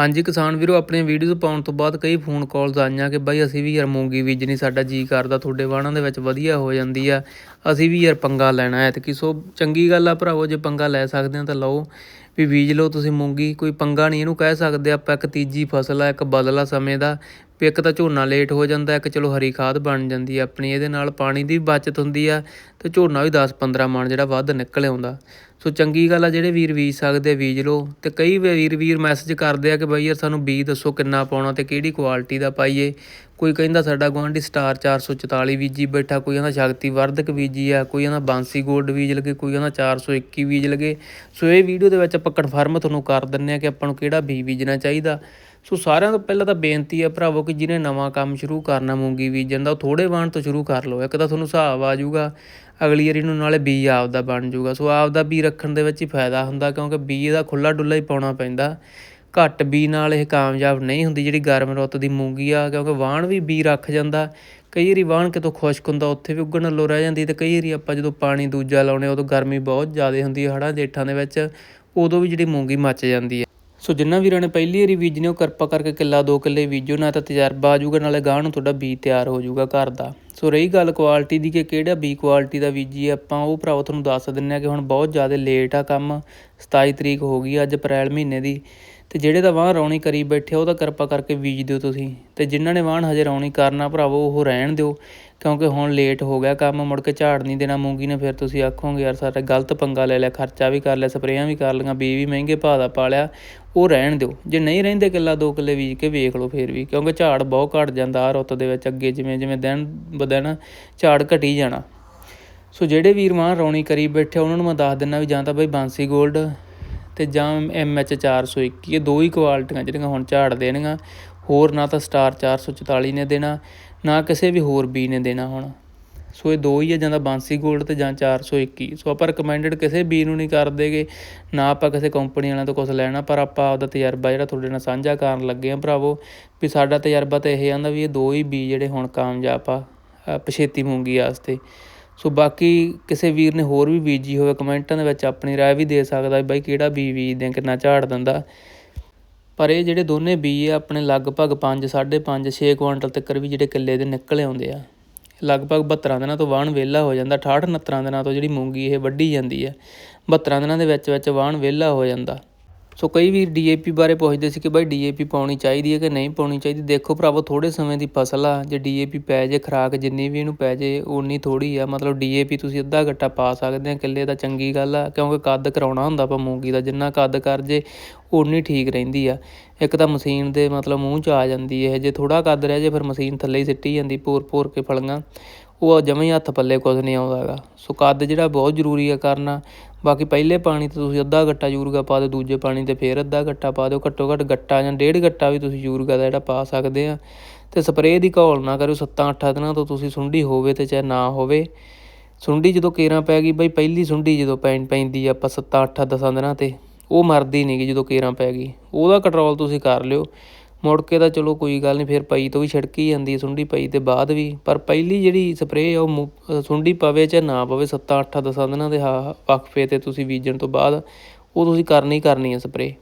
ਹਾਂਜੀ ਕਿਸਾਨ ਵੀਰੋ, ਆਪਣੀਆਂ ਵੀਡੀਓਜ਼ ਪਾਉਣ ਤੋਂ ਬਾਅਦ ਕਈ ਫੋਨ ਕਾਲਸ ਆਈਆਂ ਕਿ ਬਾਈ ਅਸੀਂ ਵੀ ਯਾਰ ਮੂੰਗੀ ਬੀਜਣੀ, ਸਾਡਾ ਜੀ ਕਰਦਾ, ਤੁਹਾਡੇ ਵਾਹਣਾਂ ਦੇ ਵਿੱਚ ਵਧੀਆ ਹੋ ਜਾਂਦੀ ਆ, ਅਸੀਂ ਵੀ ਯਾਰ ਪੰਗਾ ਲੈਣਾ ਹੈ ਤੇ ਸੋ ਚੰਗੀ ਗੱਲ ਆ ਭਰਾਵੋ, ਜੇ ਪੰਗਾ ਲੈ ਸਕਦੇ ਆ ਤਾਂ ਲਓ। ਵੀ ਬੀਜ ਲਓ, ਤੁਸੀਂ ਮੂੰਗੀ, ਕੋਈ ਪੰਗਾ ਨਹੀਂ, ਇਹਨੂੰ ਕਹਿ ਸਕਦੇ ਆਪਾਂ ਇੱਕ ਤੀਜੀ ਫਸਲ ਆ, ਇੱਕ ਬਦਲਾ ਸਮੇਂ ਦਾ, ਵੀ ਇੱਕ ਤਾਂ ਝੋਨਾ ਲੇਟ ਹੋ ਜਾਂਦਾ, ਇੱਕ ਚਲੋ ਹਰੀ ਖਾਦ ਬਣ ਜਾਂਦੀ ਆ ਆਪਣੀ, ਇਹਦੇ ਨਾਲ ਪਾਣੀ ਦੀ ਵੀ ਬਚਤ ਹੁੰਦੀ ਆ, ਤੇ ਝੋਨਾ ਵੀ 10-15 ਮਣ ਜਿਹੜਾ ਵੱਧ ਨਿਕਲ ਆਉਂਦਾ। ਸੋ ਚੰਗੀ ਗੱਲ ਆ, ਜਿਹੜੇ ਵੀਰ ਬੀਜ ਸਕਦੇ ਬੀਜ ਲਓ, ਤੇ ਕਈ ਵੀਰ ਵੀਰ ਮੈਸੇਜ ਕਰਦੇ ਆ ਕਿ ਬਈ ਯਾਰ ਸਾਨੂੰ ਬੀਜ ਦੱਸੋ ਕਿੰਨਾ ਪਾਉਣਾ ਤੇ ਕਿਹੜੀ ਕੁਆਲਿਟੀ ਦਾ ਪਾਈਏ। ਕੋਈ ਕਹਿੰਦਾ ਸਾਡਾ ਗੁਆਂਢੀ ਸਟਾਰ 444 ਬੀਜੀ ਬੈਠਾ, ਕੋਈ ਕਹਿੰਦਾ ਸ਼ਕਤੀ ਵਰਧਕ ਬੀਜੀ ਆ, ਕੋਈ ਕਹਿੰਦਾ ਬਾਂਸੀ ਗੋਲਡ ਬੀਜ ਲਗੇ, ਕੋਈ ਕਹਿੰਦਾ 421 ਬੀਜ ਲਗੇ। ਸੋ ਇਹ ਵੀਡੀਓ ਦੇ ਵਿੱਚ ਆਪਾਂ ਕਨਫਰਮ ਤੁਹਾਨੂੰ ਕਰ ਦਿੰਨੇ ਆ ਕਿ ਆਪਾਂ ਨੂੰ ਕਿਹੜਾ ਬੀਜ ਬੀਜਣਾ ਚਾਹੀਦਾ। ਸੋ ਸਾਰਿਆਂ ਤੋਂ ਪਹਿਲਾਂ ਤਾਂ ਬੇਨਤੀ ਹੈ ਭਰਾਵੋ ਕਿ ਜਿਹਨੇ ਨਵਾਂ ਕੰਮ ਸ਼ੁਰੂ ਕਰਨਾ ਮੂੰਗੀ ਬੀਜਣ ਦਾ, ਉਹ ਥੋੜੇ ਵਾਣ ਤੋਂ ਸ਼ੁਰੂ ਕਰ ਲਓ। ਇੱਕ ਤਾਂ ਤੁਹਾਨੂੰ ਹਿਸਾਬ ਆ ਜਾਊਗਾ, ਅਗਲੀ ਵਾਰੀ ਨੂੰ ਨਾਲੇ ਬੀਜ ਆਪਦਾ ਬਣ ਜਾਊਗਾ। ਸੋ ਆਪਦਾ ਬੀ ਰੱਖਣ ਦੇ ਵਿੱਚ ਹੀ ਫਾਇਦਾ ਹੁੰਦਾ ਕਿਉਂਕਿ ਬੀਜ ਦਾ ਖੁੱਲਾ ਡੁੱਲਾ ਹੀ ਪਾਉਣਾ ਪੈਂਦਾ। ਘੱਟ ਬੀ ਨਾਲ ਇਹ ਕਾਮਯਾਬ ਨਹੀਂ ਹੁੰਦੀ ਜਿਹੜੀ ਗਰਮ ਰੁੱਤ ਦੀ ਮੂੰਗੀ ਆ, ਕਿਉਂਕਿ ਵਾਣ ਵੀ ਬੀ ਰੱਖ ਜਾਂਦਾ। ਕਈ ਵਾਰੀ ਵਾਣ ਕਿਤੋਂ ਖੁਸ਼ਕ ਹੁੰਦਾ, ਉੱਥੇ ਵੀ ਉੱਗਣ ਨਾਲੋਂ ਰਹਿ ਜਾਂਦੀ ਤੇ ਕਈ ਵਾਰੀ ਆਪਾਂ ਜਦੋਂ ਪਾਣੀ ਦੂਜਾ ਲਾਉਣੇ ਉਦੋਂ ਗਰਮੀ ਬਹੁਤ ਜ਼ਿਆਦਾ ਹੁੰਦੀ ਹੈ ਹੜ੍ਹਾਂ ਜੇਠਾਂ ਦੇ ਵਿੱਚ, ਉਦੋਂ ਵੀ ਜਿਹੜੀ ਮੂੰਗੀ ਮੱਚ ਜਾਂਦੀ ਹੈ। ਸੋ ਜਿਨ੍ਹਾਂ ਵੀਰਾਂ ਨੇ ਪਹਿਲੀ ਵਾਰੀ ਬੀਜਣੇ ਉਹ ਕਿਰਪਾ ਕਰਕੇ ਕਿੱਲਾ ਦੋ ਕਿੱਲੇ ਬੀਜੋ, ਨਾ ਤਾਂ ਤਜਰਬਾ ਆ ਜਾਊਗਾ, ਨਾਲੇ ਗਾਹ ਨੂੰ ਤੁਹਾਡਾ ਬੀਜ ਤਿਆਰ ਹੋ ਜਾਊਗਾ ਘਰ ਦਾ। ਸੋ ਰਹੀ ਗੱਲ ਕੁਆਲਿਟੀ ਦੀ ਕਿ ਕਿਹੜਾ ਬੀ ਕੁਆਲਿਟੀ ਦਾ ਬੀਜੀ ਆਪਾਂ ਉਹ ਭਰਾਓ ਤੁਹਾਨੂੰ ਦੱਸ ਦਿੰਨੇ ਆ ਕਿ ਹੁਣ ਬਹੁਤ ਜ਼ਿਆਦਾ ਲੇਟ ਆ ਕੰਮ 27 ਤਰੀਕ ਹੋ ਗਈ ਅੱਜ ਅਪ੍ਰੈਲ ਮਹੀਨੇ ਦੀ, ਤੇ ਜਿਹੜੇ ਤਾਂ ਵਾਹਣ ਰੌਣੀ ਕਰੀ ਬੈਠੇ ਉਹਦਾ ਕਿਰਪਾ ਕਰਕੇ ਬੀਜ ਦਿਓ ਤੁਸੀਂ, ਤੇ ਜਿਨ੍ਹਾਂ ਨੇ ਵਾਹਣ ਹਜੇ ਰੌਣੀ ਕਰਨਾ ਭਰਾਵੋ, ਉਹ ਰਹਿਣ ਦਿਓ, ਕਿਉਂਕਿ ਹੁਣ ਲੇਟ ਹੋ ਗਿਆ ਕੰਮ, ਮੁੜ ਕੇ ਝਾੜ ਨਹੀਂ ਦੇਣਾ ਮੂੰਗੀ ਨੇ, ਫਿਰ ਤੁਸੀਂ ਆਖੋਗੇ ਯਾਰ ਸਾਡਾ ਗਲਤ ਪੰਗਾ ਲੈ ਲਿਆ, ਖਰਚਾ ਵੀ ਕਰ ਲਿਆ, ਸਪਰੇਆਂ ਵੀ ਕਰ ਲਈਆਂ ਬੀ ਵੀ ਮਹਿੰਗੇ ਭਾਅ ਦਾ ਪਾ ਲਿਆ ਉਹ ਰਹਿਣ ਦਿਓ, ਜੇ ਨਹੀਂ ਰਹਿੰਦੇ ਕਿੱਲਾ ਦੋ ਕਿੱਲੇ ਬੀਜ ਕੇ ਵੇਖ ਲਓ ਫਿਰ ਵੀ, ਕਿਉਂਕਿ ਝਾੜ ਬਹੁਤ ਘਟ ਜਾਂਦਾ ਆ ਰੁੱਤ ਦੇ ਵਿੱਚ ਅੱਗੇ ਜਿਵੇਂ ਜਿਵੇਂ ਦਿਨ ਦਿਨ ਝਾੜ ਘਟੀ ਜਾਣਾ। ਸੋ ਜਿਹੜੇ ਵੀਰ ਮਾਂ ਰੌਣੀ ਕਰੀ ਬੈਠੇ ਉਹਨਾਂ ਨੂੰ ਮੈਂ ਦੱਸ ਦਿੰਦਾ ਵੀ ਜਾਂ ਤਾਂ ਬਈ ਬਾਂਸੀ ਗੋਲਡ ਤੇ ਜਾਂ ਐਮ ਐਚ 421 ਇਹ ਦੋ ਹੀ ਕੁਆਲਟੀਆਂ ਜਿਹੜੀਆਂ ਹੁਣ ਝਾੜ ਦੇਣਗੀਆਂ। ਹੋਰ ਨਾ ਤਾਂ ਸਟਾਰ 444 ਨੇ ਦੇਣਾ, ਨਾ ਕਿਸੇ ਵੀ ਹੋਰ ਬੀ ਨੇ ਦੇਣਾ ਹੁਣ। ਸੋ ਇਹ ਦੋ ਹੀ ਆ, ਜਾਂ ਤਾਂ ਬਾਂਸੀ ਗੋਲਡ ਤੇ ਜਾਂ 421 ਸੋ ਆਪਾਂ ਰეკਮੈਂਡਡ ਕਿਸੇ ਬੀ ਨੂੰ ਨਹੀਂ ਕਰਦੇਗੇ, ਨਾ ਆਪਾਂ ਕਿਸੇ ਕੰਪਨੀ ਵਾਲਿਆਂ ਤੋਂ ਕੁਝ ਲੈਣਾ, ਪਰ ਆਪਾਂ ਆਪਦਾ ਤਜਰਬਾ ਜਿਹੜਾ ਤੁਹਾਡੇ ਨਾਲ ਸਾਂਝਾ ਕਰਨ ਲੱਗੇ ਆ ਭਰਾਵੋ, ਵੀ ਸਾਡਾ ਤਜਰਬਾ ਤਾਂ ਇਹ ਆਂਦਾ ਵੀ ਇਹ ਦੋ ਹੀ ਬੀ ਜਿਹੜੇ ਹੁਣ ਕਾਮਯਾਬ ਆ। ਪਛੇਤੀ ਮੂੰਗੀ ਵਾਸਤੇ ਸੋ ਬਾਕੀ ਕਿਸੇ ਵੀਰ ਨੇ ਹੋਰ ਵੀ ਬੀਜੀ ਹੋਵੇ ਕਮੈਂਟਾਂ ਦੇ ਵਿੱਚ ਆਪਣੀ رائے ਵੀ ਦੇ ਸਕਦਾ ਬਾਈ ਕਿਹੜਾ ਬੀ ਬੀਜਦੇ ਆ ਕਿੰਨਾ ਝਾੜ ਦਿੰਦਾ ਪਰ ਇਹ ਜਿਹੜੇ ਦੋਨੇ ਬੀ ਆ ਆਪਣੇ ਲਗਭਗ 5 5.5 6 ਕੁਇੰਟਲ ਤੱਕ ਵੀ ਜਿਹੜੇ ਕਿੱਲੇ ਦੇ ਨਿਕਲ ਆਉਂਦੇ ਆ ਲਗਭਗ 72 ਦਿਨਾਂ ਤੋਂ ਵਾਹਣ ਵਿਹਲਾ ਹੋ ਜਾਂਦਾ 68 69 ਦਿਨਾਂ ਤੋਂ ਜਿਹੜੀ ਮੂੰਗੀ ਇਹ ਵੱਢੀ ਜਾਂਦੀ ਹੈ 72 ਦਿਨਾਂ ਦੇ ਵਿੱਚ ਵਿੱਚ ਵਾਹਣ ਵਿਹਲਾ ਹੋ ਜਾਂਦਾ ਸੋ ਕਈ ਵੀਰ ਡੀਏਪੀ ਬਾਰੇ ਪੁੱਛਦੇ ਸੀ ਕਿ ਬਾਈ ਡੀਏਪੀ ਪਾਉਣੀ ਚਾਹੀਦੀ ਹੈ ਕਿ ਨਹੀਂ ਪਾਉਣੀ ਚਾਹੀਦੀ? ਦੇਖੋ ਭਰਾਵੋ ਥੋੜੇ ਸਮੇਂ ਦੀ ਫਸਲ ਆ, ਜੇ ਡੀਏਪੀ ਪੈ ਜੇ, ਖਰਾਕ ਜਿੰਨੀ ਵੀ ਇਹਨੂੰ ਪੈ ਜੇ ਉਨੀ ਥੋੜੀ ਆ। ਮਤਲਬ ਡੀਏਪੀ ਤੁਸੀਂ ਅੱਧਾ ਗੱਟਾ ਪਾ ਸਕਦੇ ਆ, ਕਿੱਲੇ ਦਾ ਚੰਗੀ ਗੱਲ ਆ, ਕਿਉਂਕਿ ਕੱਦ ਕਰਾਉਣਾ ਹੁੰਦਾ ਆਪਾਂ ਮੂੰਗੀ ਦਾ, ਜਿੰਨਾ ਕੱਦ ਕਰ ਜੇ ਉਨੀ ਠੀਕ ਰਹਿੰਦੀ ਆ। ਇੱਕ ਤਾਂ ਮਸ਼ੀਨ ਦੇ ਮਤਲਬ ਮੂੰਹ 'ਚ ਆ ਜਾਂਦੀ ਹੈ ਜੇ ਥੋੜਾ ਕੱਦ ਰਹਿ ਜੇ, ਫਿਰ ਮਸ਼ੀਨ ਥੱਲੇ ਹੀ ਸਿੱਟੀ ਜਾਂਦੀ ਪੂਰ ਪੂਰ ਕੇ ਫਲੀਆਂ। ਉਹ ਜਮੇ ਹੱਥ ਪੱਲੇ ਕੁਝ ਨਹੀਂ ਆਉਂਦਾ ਹੈਗਾ। ਸੋ ਕੱਦ ਜਿਹੜਾ ਬਹੁਤ ਜ਼ਰੂਰੀ ਆ ਕਰਨਾ ਬਾਕੀ ਪਹਿਲੇ ਪਾਣੀ ਤੇ ਤੁਸੀਂ ਅੱਧਾ ਗੱਟਾ ਯੂਰੀਆ ਪਾ ਦਿਓ, ਦੂਜੇ ਪਾਣੀ ਤੇ ਫਿਰ ਅੱਧਾ ਗੱਟਾ ਪਾ ਦਿਓ। ਘੱਟੋ ਘੱਟ ਗੱਟਾ ਜਾਂ ਡੇਢ ਗੱਟਾ ਵੀ ਤੁਸੀਂ ਯੂਰੀਆ ਦਾ ਜਿਹੜਾ ਪਾ ਸਕਦੇ ਆ। ਅਤੇ ਸਪਰੇਅ ਦੀ ਘੋਲ ਨਾ ਕਰਿਓ 7-8 ਦਿਨਾਂ ਤੋਂ ਤੁਸੀਂ ਸੁੰਡੀ ਹੋਵੇ ਤੇ ਚਾਹੇ ਨਾ ਹੋਵੇ। ਸੁੰਡੀ ਜਦੋਂ ਕੇਰਾਂ ਪੈ ਗਈ, ਬਈ ਪਹਿਲੀ ਸੁੰਡੀ ਜਦੋਂ ਪੈਣ ਪੈਂਦੀ ਆ ਆਪਾਂ 7-8 10 ਦਿਨਾਂ ਤੇ, ਉਹ ਮਰਦੀ ਨਹੀਂ ਗੀ ਜਦੋਂ ਕੇਰਾਂ ਪੈ ਗਈ। ਉਹਦਾ ਕੰਟਰੋਲ ਤੁਸੀਂ ਕਰ ਲਿਓ। ਮੁੜ ਕੇ ਤਾਂ ਚਲੋ ਕੋਈ ਗੱਲ ਨਹੀਂ ਫਿਰ ਪਈ ਤੋਂ ਵੀ ਛਿੜਕੀ ਜਾਂਦੀ ਹੈ ਸੁੰਡੀ ਪਈ ਤੇ ਬਾਅਦ ਵੀ। ਪਰ ਪਹਿਲੀ ਜਿਹੜੀ ਸਪਰੇਅ ਆ, ਉਹ ਸੁੰਡੀ ਪਵੇ ਚਾਹੇ ਨਾ ਪਵੇ 7 8 10 ਦਿਨਾਂ ਦੇ ਵਕਫੇ ਤੇ ਤੁਸੀਂ ਬੀਜਣ ਤੋਂ ਬਾਅਦ, ਉਹ ਤੁਸੀਂ ਕਰਨੀ ਕਰਨੀ ਹੈ ਸਪਰੇਅ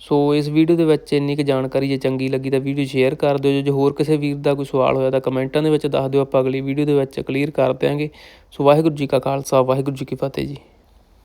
ਸੋ ਇਸ ਵੀਡੀਓ ਦੇ ਵਿੱਚ ਇੰਨੀ ਕੁ ਜਾਣਕਾਰੀ ਜੇ ਚੰਗੀ ਲੱਗੀ ਤਾਂ ਵੀਡੀਓ ਸ਼ੇਅਰ ਕਰ ਦਿਓ। ਜੇ ਹੋਰ ਕਿਸੇ ਵੀਰ ਦਾ ਕੋਈ ਸਵਾਲ ਹੋਇਆ ਤਾਂ ਕਮੈਂਟਾਂ ਦੇ ਵਿੱਚ ਦੱਸ ਦਿਓ। ਆਪਾਂ ਅਗਲੀ ਵੀਡੀਓ ਦੇ ਵਿੱਚ ਕਲੀਅਰ ਕਰ ਦਿਆਂਗੇ। ਸੋ ਵਾਹਿਗੁਰੂ ਜੀ ਕਾ ਖਾਲਸਾ, ਵਾਹਿਗੁਰੂ ਜੀ ਕੀ ਫਤਿਹ ਜੀ।